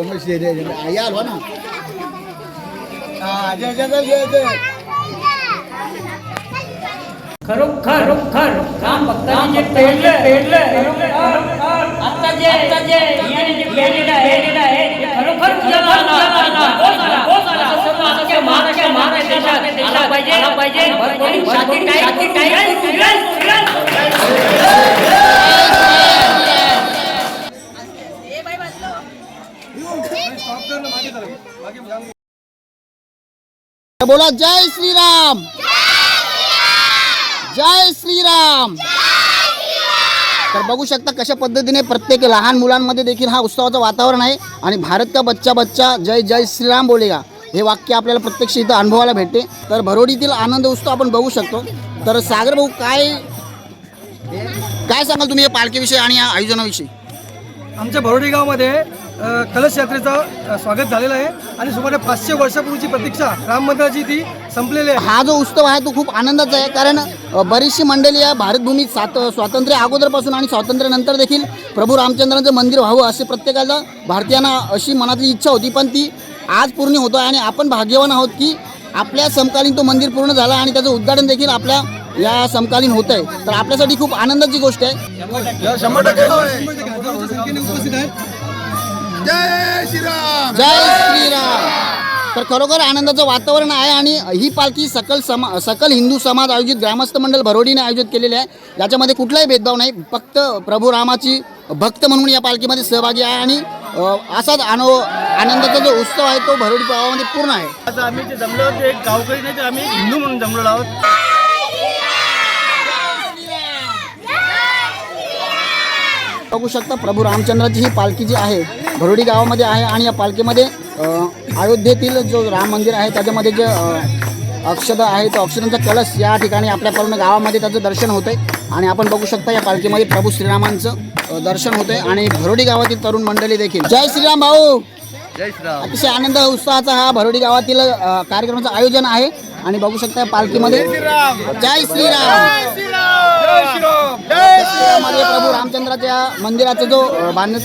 आई आलो ना हा. खरोखर खरोखर राम भक्तांनी जे पेरलं पेरलं आता जे आता जे याने जे पेरलेलं आहे पेरलेलं आहे ते खरोखर उजाला आला, आला, आला, आला. सर्व अख्ख्या महाराष्ट्र महाराष्ट्र देशात आला पाहिजे आला पाहिजे भरभरून शांती काय शांती काय बोला जय श्रीराम. जय श्रीराम. तर बघू शकता कशा पद्धतीने प्रत्येक लहान मुलांमध्ये देखील हा उत्सवाचं वातावरण आहे. आणि भारत का बच्चा बच्चा जय जय श्रीराम बोलेगा. हे वाक्य आपल्याला प्रत्यक्ष इथं अनुभवायला भेटते. तर भरोडीतील आनंद उत्सव आपण बघू शकतो. तर सागर भाऊ काय काय सांगाल तुम्ही या पालखीविषयी आणि या आयोजनाविषयी? आमच्या भरोडी गावामध्ये कलश यात्रेचं स्वागत झालेलं आहे. आणि सुमारे पाचशे वर्षापूर्वीची प्रतीक्षा राम मंदिराची ती संपलेली आहे. हा जो उत्सव आहे तो खूप आनंदाचा आहे कारण बरीचशी मंडळी या भारतभूमीत सात स्वातंत्र्य अगोदरपासून आणि स्वातंत्र्यानंतर देखील प्रभू रामचंद्रांचं मंदिर व्हावं असे प्रत्येकाला भारतीयांना अशी मनातली इच्छा होती. पण ती आज पूर्ण होतो आहे आणि आपण भाग्यवान आहोत की आपल्या समकालीन तो मंदिर पूर्ण झाला आणि त्याचं उद्घाटन देखील आपल्या या समकालीन होत आहे. तर आपल्यासाठी खूप आनंदाची गोष्ट आहे. शंभर टक्के. उपस्थित आहेत जय श्रीराम. तर खरोखर आनंदाचं वातावरण आहे आणि ही पालखी सकल समा सकल हिंदू समाज आयोजित ग्रामस्थ मंडळ भरोडीने आयोजित केलेली आहे. याच्यामध्ये कुठलाही भेदभाव नाही. फक्त प्रभू रामाची भक्त म्हणून या पालखीमध्ये सहभागी आहे आणि असाच आनो आनंदाचा जो उत्सव आहे तो भरोडी गावामध्ये पूर्ण आहे. आम्ही जे जमलो आहोत ते एक गावकरी नाही तर आम्ही हिंदू म्हणून जमलेलो आहोत. बघू शकता प्रभू रामचंद्राची ही पालखी जी आहे भरोडी गावामध्ये आहे आणि या पालखीमध्ये अयोध्येतील जो राम मंदिर आहे त्याच्यामध्ये जे अक्षदं आहे तो अक्षदांचा कलश या ठिकाणी आपल्या गावामध्ये त्याचं दर्शन होतंय. आणि आपण बघू शकता या पालखीमध्ये प्रभू श्रीरामांचं दर्शन होतंय. आणि भरोडी गावातील तरुण मंडळी देखील. जय श्रीराम भाऊ! अतिशय आनंद उत्साहाचा हा भरोडी गावातील कार्यक्रमाचं आयोजन आहे. आणि बघू शकता पालखीमध्ये जय श्रीराम. मध्ये प्रभू रामचंद्राच्या मंदिराचा जो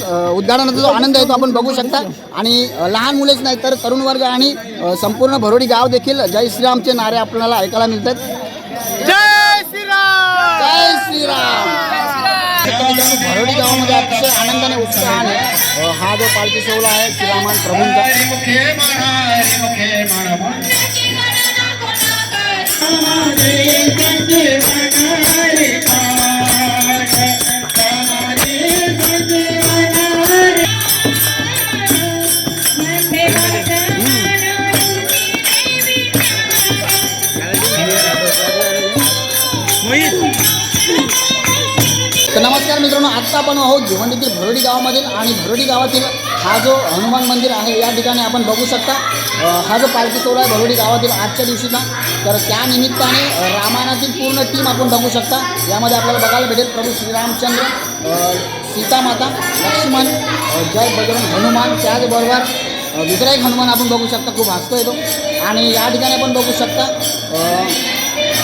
अ, उद्घाटनाचा जो आनंद आहे तो आपण बघू शकता. आणि लहान मुलेच नाही तर तरुण वर्ग आणि संपूर्ण भरोडी गाव देखील जय श्रीरामचे नारे आपल्याला ऐकायला मिळतात. जय श्रीराम. जय श्रीराम. तर मित्रांनो, भरोडी गावामध्ये अतिशय आनंदाने उत्साहाने हा जो पालखी सोहळा आहे श्रीरामान प्रभूंचा. तर नमस्कार मित्रांनो आत्ता आपण आहोत भिवंडीतील भरोडी गावामधील आणि भरोडी गावातील हा जो हनुमान मंदिर आहे या ठिकाणी आपण बघू शकता हा जो पालखी सोहळा आहे भरोडी गावातील आजच्या दिवशीचा तर त्या निमित्ताने रामायणातील पूर्ण टीम आपण बघू शकता. यामध्ये आपल्याला बघायला भेटेल प्रभू श्रीरामचंद्र सीतामाता लक्ष्मण जय बजरंग हनुमान त्याचबरोबर अ, दुसरा एक हनुमान आपण बघू शकता खूप हसतो येतो आणि या ठिकाणी आपण बघू शकता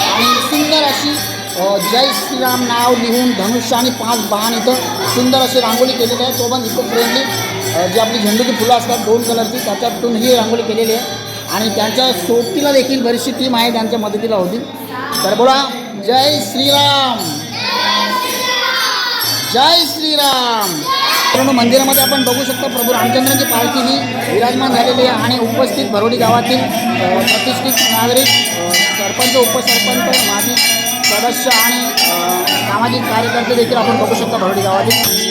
आणि सुंदर अशी जय श्रीराम नाव लिहून धनुष्य आणि पाच बाण इथं सुंदर अशी रांगोळी केलेली आहे. सोबत इको फ्रेंडली जी आपली झेंडूची फुलं असतात दोन कलरची त्याच्यातून ही रांगोळी केलेली आहे. आणि त्यांच्या सोबतीला देखील बरीचशी टीम आहे त्यांच्या मदतीला होती. तर बोला जय श्रीराम. जय श्रीराम. मित्रांनो मंदिरामध्ये आपण बघू शकतो प्रभू रामचंद्रांची पालखी ही विराजमान झालेली आहे आणि उपस्थित भरोडी गावातील प्रतिष्ठित नागरिक सरपंच उपसरपंच माजी सदस्य आणि सामाजिक कार्यकर्ते देखील आपण बघू शकतो भरडी गावातील.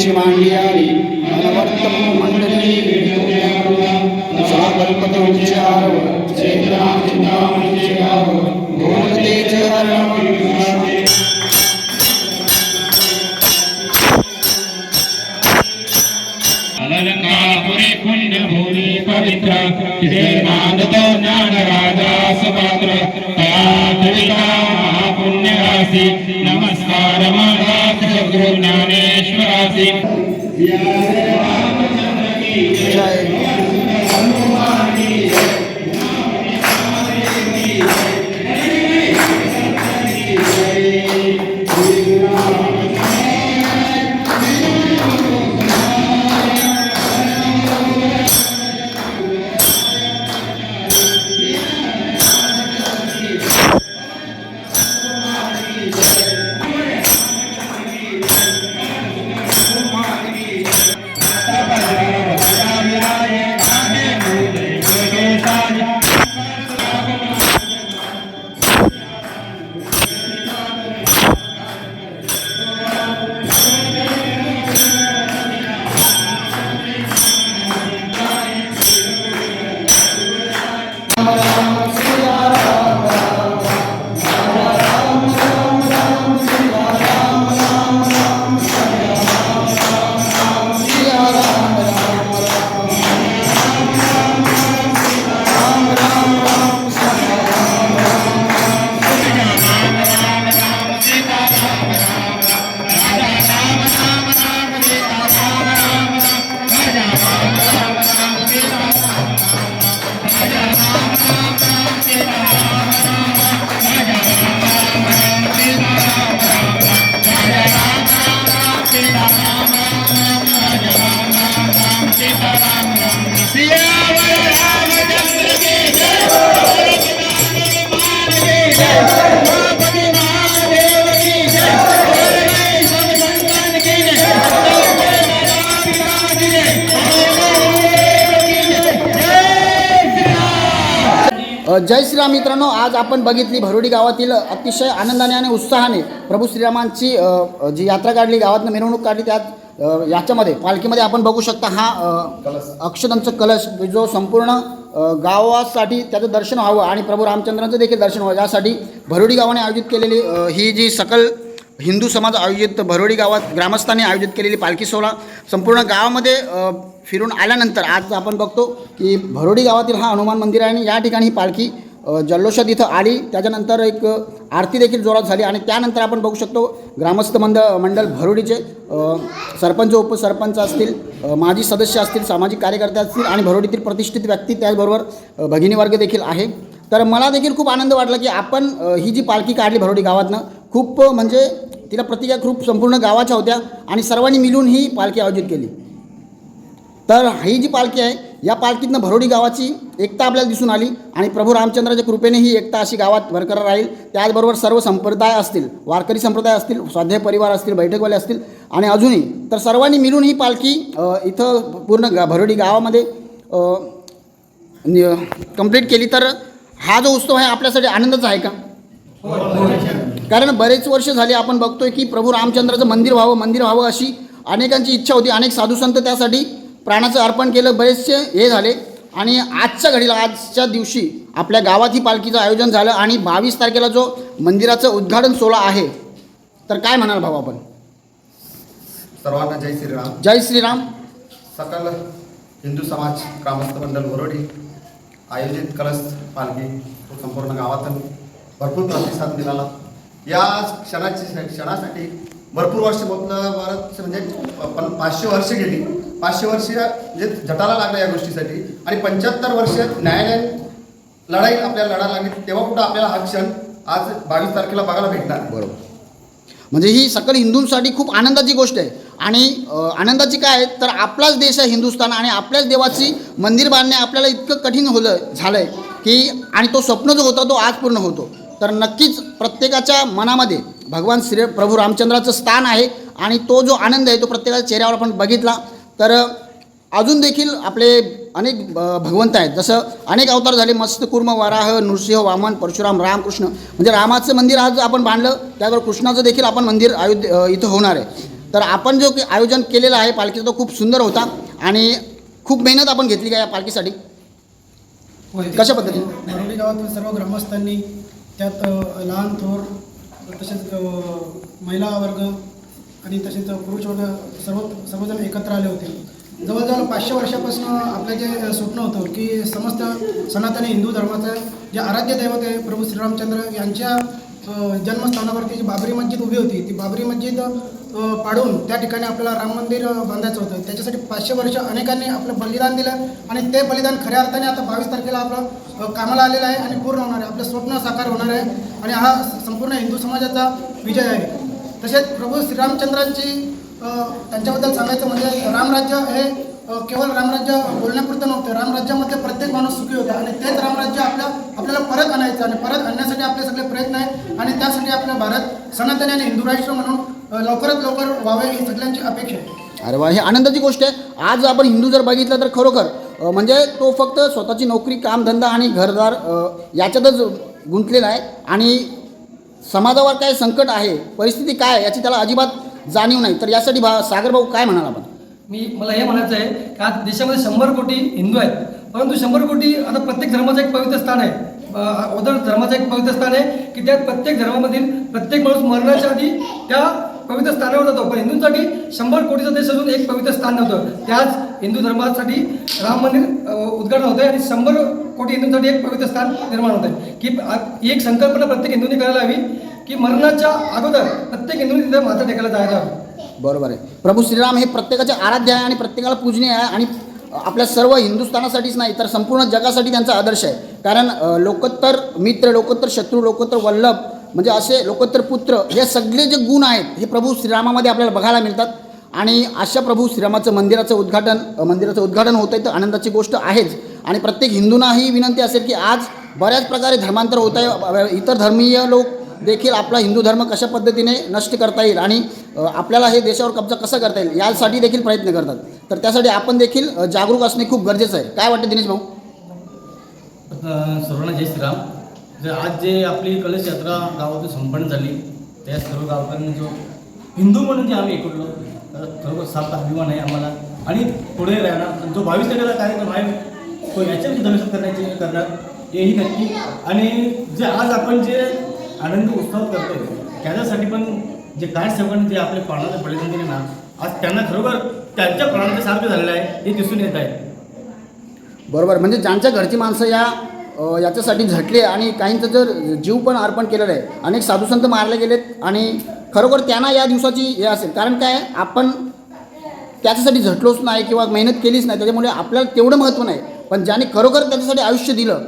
इष्टांची मांडी आली अनवर्तम मंडळी तुझा चेतना चिंतामणीचे गाव अलंकापुरी पुण्य भूमी पवित्र तिथे नांदतो ज्ञान राजा सुपात्र तया कविता महापुण्यरासी नमस्कार। गुरु ज्ञानेश्वरासी। जय। जय श्रीराम मित्रांनो आज आपण बघितली भरोडी गावातील अतिशय आनंदाने आणि उत्साहाने प्रभू श्रीरामांची जी यात्रा काढली गावातनं मिरवणूक काढली त्यात याच्यामध्ये पालखीमध्ये आपण बघू शकता हा अ, अक्षदांचं कलश जो संपूर्ण गावासाठी त्याचं दर्शन व्हावं आणि प्रभू रामचंद्रांचं देखील दर्शन व्हावं. यासाठी भरोडी गावाने आयोजित केलेली ही जी सकल हिंदू समाज आयोजित भरोडी गावात ग्रामस्थांनी आयोजित केलेली पालखी सोहळा संपूर्ण गावामध्ये फिरून आल्यानंतर आज आपण बघतो की भरोडी गावातील हा हनुमान मंदिर आहे आणि या ठिकाणी ही पालखी जल्लोषात इथं आली. त्याच्यानंतर एक आरती देखील जोरात झाली आणि त्यानंतर आपण बघू शकतो ग्रामस्थ मंद मंडळ भरोडीचे सरपंच उपसरपंच असतील माजी सदस्य असतील सामाजिक कार्यकर्ते असतील आणि भरोडीतील प्रतिष्ठित व्यक्ती त्याचबरोबर भगिनी वर्ग देखील आहे. तर मला देखील खूप आनंद वाटला की आपण ही जी पालखी काढली भरोडी गावातनं खूप म्हणजे तिला प्रतिक्रिया खूप संपूर्ण गावाच्या होत्या आणि सर्वांनी मिळून ही पालखी आयोजित केली. तर ही जी पालखी आहे या पालखीतनं भरोडी गावाची एकता आपल्याला दिसून आली आणि प्रभू रामचंद्राच्या कृपेने ही एकता अशी गावात बरकरार राहील. त्याचबरोबर सर्व संप्रदाय असतील वारकरी संप्रदाय असतील स्वाध्याय परिवार असतील बैठकवाले असतील आणि अजूनही तर सर्वांनी मिळून ही पालखी इथं पूर्ण गा भरोडी गावामध्ये कंप्लीट केली. तर हा जो उत्सव आहे आपल्यासाठी आनंदच आहे का? कारण बरेच वर्ष झाली आपण बघतोय की प्रभू रामचंद्राचं मंदिर व्हावं मंदिर व्हावं अशी अनेकांची इच्छा होती. अनेक साधू संत त्यासाठी प्राणाचं अर्पण केलं बरेचसे हे झाले. आणि आजच्या घडीला आजच्या दिवशी आपल्या गावात ही पालखीचं आयोजन झालं आणि बावीस तारखेला जो मंदिराचं उद्घाटन सोहळा आहे तर काय म्हणाल भाऊ आपण? सर्वांना जय श्रीराम. जय श्रीराम. सकल हिंदू समाज ग्रामस्थ मंडळ वरोडी आयोजित कलश पालखी संपूर्ण गावातून भरपूर प्रतिसाद मिळाला. या क्षणाची क्षणासाठी भरपूर वर्ष म्हणजे पण पाचशे वर्ष गेली. पाचशे वर्ष म्हणजे झटाला लागल्या या गोष्टीसाठी आणि पंच्याहत्तर वर्ष न्यायालयीन लढाई आपल्याला लढायला लागली तेव्हा कुठं आपल्याला हा क्षण आज बावीस तारखेला बघायला भेटणार? बरोबर. म्हणजे ही सकल हिंदूंसाठी खूप आनंदाची गोष्ट आहे. आणि आनंदाची काय आहे? तर आपलाच देश आहे हिंदुस्थान आणि आपल्याच देवाची मंदिर बांधणे आपल्याला इतकं कठीण होलं झालं आहे की आणि तो स्वप्न जो होता तो आज पूर्ण होतो. तर नक्कीच प्रत्येकाच्या मनामध्ये भगवान श्री प्रभू रामचंद्राचं स्थान आहे आणि तो जो आनंद आहे तो प्रत्येकाच्या चेहऱ्यावर आपण बघितला. तर अजून देखील आपले अनेक भगवंत आहेत. जसं अनेक अवतार झाले. मस्त कुर्म वराह नृसिंह वामन परशुराम रामकृष्ण. म्हणजे रामाचं मंदिर आज आपण बांधलं. त्याबरोबर कृष्णाचं देखील आपण मंदिर अयोध्य इथं होणार आहे. तर आपण जो की आयोजन केलेलं आहे पालखीचा तो खूप सुंदर होता. आणि खूप मेहनत आपण घेतली का या पालखीसाठी. कशा पद्धतीने? गावातील सर्व ग्रामस्थांनी त्यात लहान थोर तसेच महिला वर्ग आणि तसेच पुरुष वर्ग सर्व सर्वजण एकत्र आले होते. जवळजवळ पाचशे वर्षापासून आपलं जे स्वप्न होतं की समस्त सनातनी हिंदू धर्माचं जे आराध्य दैवत आहे प्रभू श्रीरामचंद्र यांच्या जन्मस्थानावरती जी बाबरी मस्जिद उभी होती ती बाबरी मस्जिद पाडून त्या ठिकाणी आपल्याला राम मंदिर बांधायचं होतं. त्याच्यासाठी पाचशे वर्ष अनेकांनी आपलं बलिदान दिलं आणि ते बलिदान खऱ्या अर्थाने आता बावीस तारखेला आपलं कामाला आलेलं आहे आणि पूर्ण होणार आहे. आपलं स्वप्न साकार होणार आहे आणि हा संपूर्ण हिंदू समाजाचा विजय आहे. तसेच प्रभू श्रीरामचंद्रांची त्यांच्याबद्दल सांगायचं म्हणजे रामराज्य हे केवळ रामराज्य बोलण्यापुरतं नव्हतं. रामराज्यामध्ये प्रत्येक माणूस सुखी होता आणि तेच रामराज्य आपल्या आपल्याला परत आणायचं आणि परत आणण्यासाठी आपले सगळे प्रयत्न आहे आणि त्यासाठी आपला भारत सनातनी आणि हिंदू राष्ट्र म्हणून लवकरात लवकर व्हावे ही सगळ्यांची अपेक्षा आहे. अरे वा ही आनंदाची गोष्ट आहे. आज आपण हिंदू जर बघितलं तर खरोखर म्हणजे तो फक्त स्वतःची नोकरी कामधंदा आणि घरदार याच्यातच गुंतलेला आहे. आणि समाजावर काय संकट आहे परिस्थिती काय याची त्याला अजिबात जाणीव नाही. तर यासाठी भा सागरभाऊ काय म्हणाल आपण? मी मला हे म्हणायचं आहे की आज देशामध्ये शंभर कोटी हिंदू आहेत परंतु शंभर कोटी आता प्रत्येक धर्माचं एक पवित्र स्थान आहे. उदर धर्माचं एक पवित्र स्थान आहे की त्यात प्रत्येक धर्मामधील प्रत्येक माणूस मरण्याच्या आधी त्या पवित्र स्थानावर जातो. पण हिंदूंसाठी शंभर कोटीचा देश असून एक पवित्र स्थान नव्हतं. त्याच हिंदू धर्मासाठी राम मंदिर उद्घाटन होतं आहे आणि शंभर कोटी हिंदूंसाठी एक पवित्र स्थान निर्माण होत आहे की ही एक संकल्पना प्रत्येक हिंदूंनी करायला हवी की मरणाच्या अगोदर प्रत्येक हिंदूंनी तिथे माथा टेकायला जायला हवं. बरोबर आहे. प्रभू श्रीराम हे प्रत्येकाचे आराध्य आहे आणि प्रत्येकाला पूजनीय आहे आणि आपल्या सर्व हिंदुस्थानासाठीच नाही तर संपूर्ण जगासाठी त्यांचा आदर्श आहे. कारण लोकोत्तर मित्र लोकोत्तर शत्रू लोकोत्तर वल्लभ म्हणजे असे लोकोत्तर पुत्र हे सगळे जे गुण आहेत हे प्रभू श्रीरामामध्ये आपल्याला बघायला मिळतात. आणि अशा प्रभू श्रीरामाचं मंदिराचं उद्घाटन मंदिराचं उद्घाटन होतं आहे तर आनंदाची गोष्ट आहेच. आणि प्रत्येक हिंदूंना ही विनंती असेल की आज बऱ्याच प्रकारे धर्मांतर होत आहे. इतर धर्मीय लोक देखील आपला हिंदू धर्म कशा पद्धतीने नष्ट करता येईल आणि आपल्याला हे देशावर कब्जा कसा करता येईल यासाठी देखील प्रयत्न करतात. तर त्यासाठी आपण देखील जागरूक असणे खूप गरजेचं आहे. काय वाटतं दिनेश भाऊ? अ, सर्वांना जय श्रीराम. जे आज जे आपली कलश यात्रा गावातून संपन्न झाली त्या सर्व गावकऱ्यांनी जो हिंदू म्हणून जे आम्ही एकवडलो तर खरोखर सात अभिमान आहे आम्हाला. आणि पुढे राहणार जो बावीस तारखेला कार्यक्रम आहे हो, तो याच्याविषयी दर्शन करण्याचे करणार. हेही नक्की. आणि जे आज आपण जे आनंद उत्सव करतोय त्याच्यासाठी पण जे काय सेवकांनी जे आपले प्राणाचे बलिदान दिले ना आज त्यांना खरोखर त्यांच्या प्राणाचे सारखे झालेलं आहे हे दिसून येत आहे. बरोबर. म्हणजे ज्यांच्या घरची माणसं या याच्यासाठी झटले आणि काहींचं जर जीव पण अर्पण केलेलं आहे अनेक साधुसंत मारले गेलेत आणि खरोखर त्यांना या दिवसाची हे असेल. कारण काय? आपण त्याच्यासाठी झटलोच नाही किंवा मेहनत केलीच नाही त्याच्यामुळे आपल्याला तेवढं महत्त्व नाही. पण ज्याने खरोखर त्याच्यासाठी आयुष्य दिलं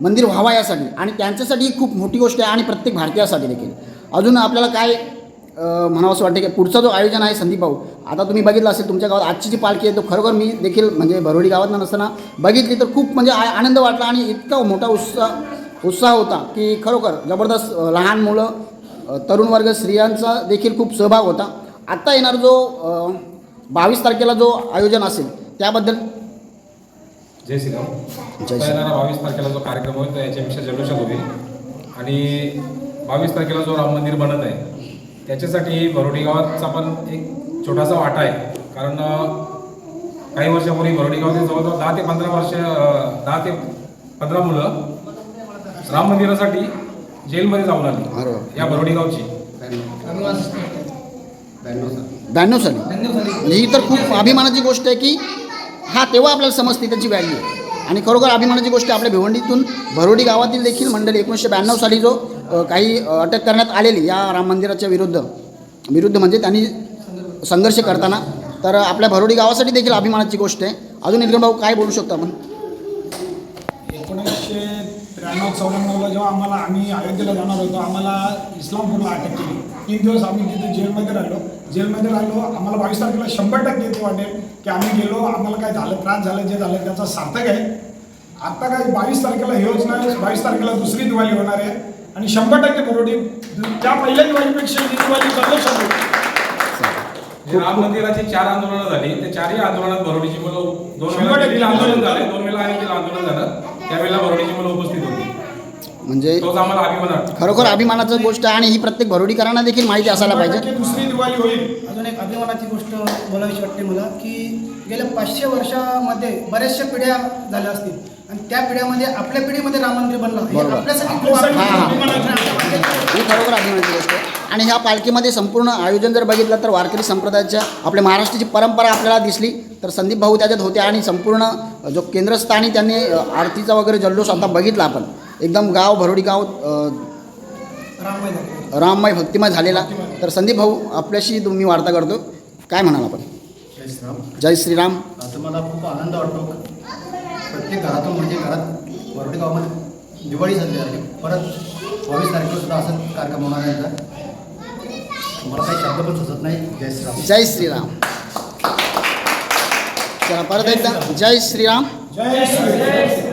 मंदिर व्हावा यासाठी आणि त्यांच्यासाठी ही खूप मोठी गोष्ट आहे आणि प्रत्येक भारतीयासाठी देखील. अजून आपल्याला काय म्हणावं असं वाटतं की पुढचा जो आयोजन आहे संदीप भाऊ आता तुम्ही बघितलं असेल तुमच्या गावात आजची जी पालखी आहे तो खरोखर मी देखील म्हणजे भरोडी गावात नसताना बघितली तर खूप म्हणजे आनंद वाटला आणि इतका मोठा उत्साह उत्साह होता की खरोखर जबरदस्त लहान मुलं तरुण वर्ग स्त्रियांचा देखील खूप सहभाग होता. आत्ता येणार जो बावीस तारखेला जो आयोजन असेल त्याबद्दल जय श्रीराम. जय येणारा बावीस तारखेला जो कार्यक्रम होईल तो याच्यापेक्षा जल्लोषात होईल. आणि बावीस तारखेला जो राम मंदिर बनत आहे त्याच्यासाठी बरोडी गावाचा पण एक छोटासा वाटा आहे. कारण काही वर्षापूर्वी बरोडी गावातील जवळजवळ दहा ते पंधरा वर्ष दहा ते पंधरा मुलं राम मंदिरासाठी जेलमध्ये जाऊन आली. या बरोडी गावची. ब्याण्णव साल ब्याण्णव साली ही तर खूप अभिमानाची गोष्ट आहे की हा तेव्हा आपल्याला समजते त्याची व्हॅल्यू आणि खरोखर अभिमानाची गोष्ट आहे आपल्या भिवंडीतून भरोडी गावातील देखील मंडळी एकोणीसशे ब्याण्णव साली जो काही अटक करण्यात आलेली या राम मंदिराच्या विरुद्ध विरुद्ध म्हणजे त्यांनी संघर्ष करताना तर आपल्या भरोडी गावासाठी देखील अभिमानाची गोष्ट आहे. अजून एक भाऊ काय बोलू शकतो आपण? एकोणीसशे त्र्याण्णव चौऱ्याण्णवला जेव्हा आम्हाला आम्ही अयोध्येला जाणार होतो आम्हाला इस्लामपूरला अटक केली. तीन दिवस आम्ही तिथे जेलमध्ये राहिलो. जेलमध्ये राहिलो आम्हाला बावीस तारखेला शंभर टक्के ते वाटेल की आम्ही गेलो आम्हाला काय झालं त्रास झाला जे झालं त्याचा सार्थक आहे. आता काय बावीस तारखेला ही योजना आहे बावीस तारखेला दुसरी दिवाळी होणार आहे आणि शंभर टक्के बरोडी त्या पहिल्या दिवाळीपेक्षा ही दिवाळी होईल जे राम मंदिराची चार आंदोलनं झाली त्या चारही आंदोलनात भरोडीची मुलं दोन वेळा आंदोलन झाले दोन वेळा आंदोलन झालं. त्यावेळेला भरोडीची मुलं उपस्थित होती. म्हणजे तोच आम्हाला अभिमान वाटतो खरोखर अभिमानाचं गोष्ट आहे आणि ही प्रत्येक भरोडीकरांना देखील माहिती असायला पाहिजे. दुसरी दिवाळी होईल. अजून एक अभिमानाची गोष्ट बोलावीशी वाटते मला की गेल्या पाचशे वर्षामध्ये बऱ्याचशा पिढ्या झाल्या असतील. आणि त्या पिढ्यामध्ये आपल्या पिढीमध्ये राम मंदिर बनलं. हे बरोबर. आपल्यासाठी खूप आपल्यासाठी हा, खरोखर अभिमानाची गोष्ट आहे. आणि ह्या पालखीमध्ये संपूर्ण आयोजन जर बघितलं तर वारकरी संप्रदायाच्या आपल्या महाराष्ट्राची परंपरा आपल्याला दिसली तर संदीप भाऊ त्याच्यात होते आणि संपूर्ण जो केंद्रस्थानी त्यांनी अ, आरतीचा वगैरे जल्लोष आता बघितला आपण. एकदम गाव भरोडी गाव राममय भक्तिमय झालेला. तर संदीप भाऊ आपल्याशी तुम्ही वार्ता करतो. काय म्हणाल आपण? जय श्रीराम. जय श्रीराम. आता मला खूप आनंद वाटतो. प्रत्येक घरातून म्हणजे घरात वरवडी गावामध्ये दिवाळी साजरी झाली परत बावीस तारखेला सुद्धा असं कार्यक्रम होणार आहे. मला काही शब्द पण सुचत नाही. जय श्रीराम. जय श्रीराम. चला परत एकदा. जय श्रीराम. जय श्री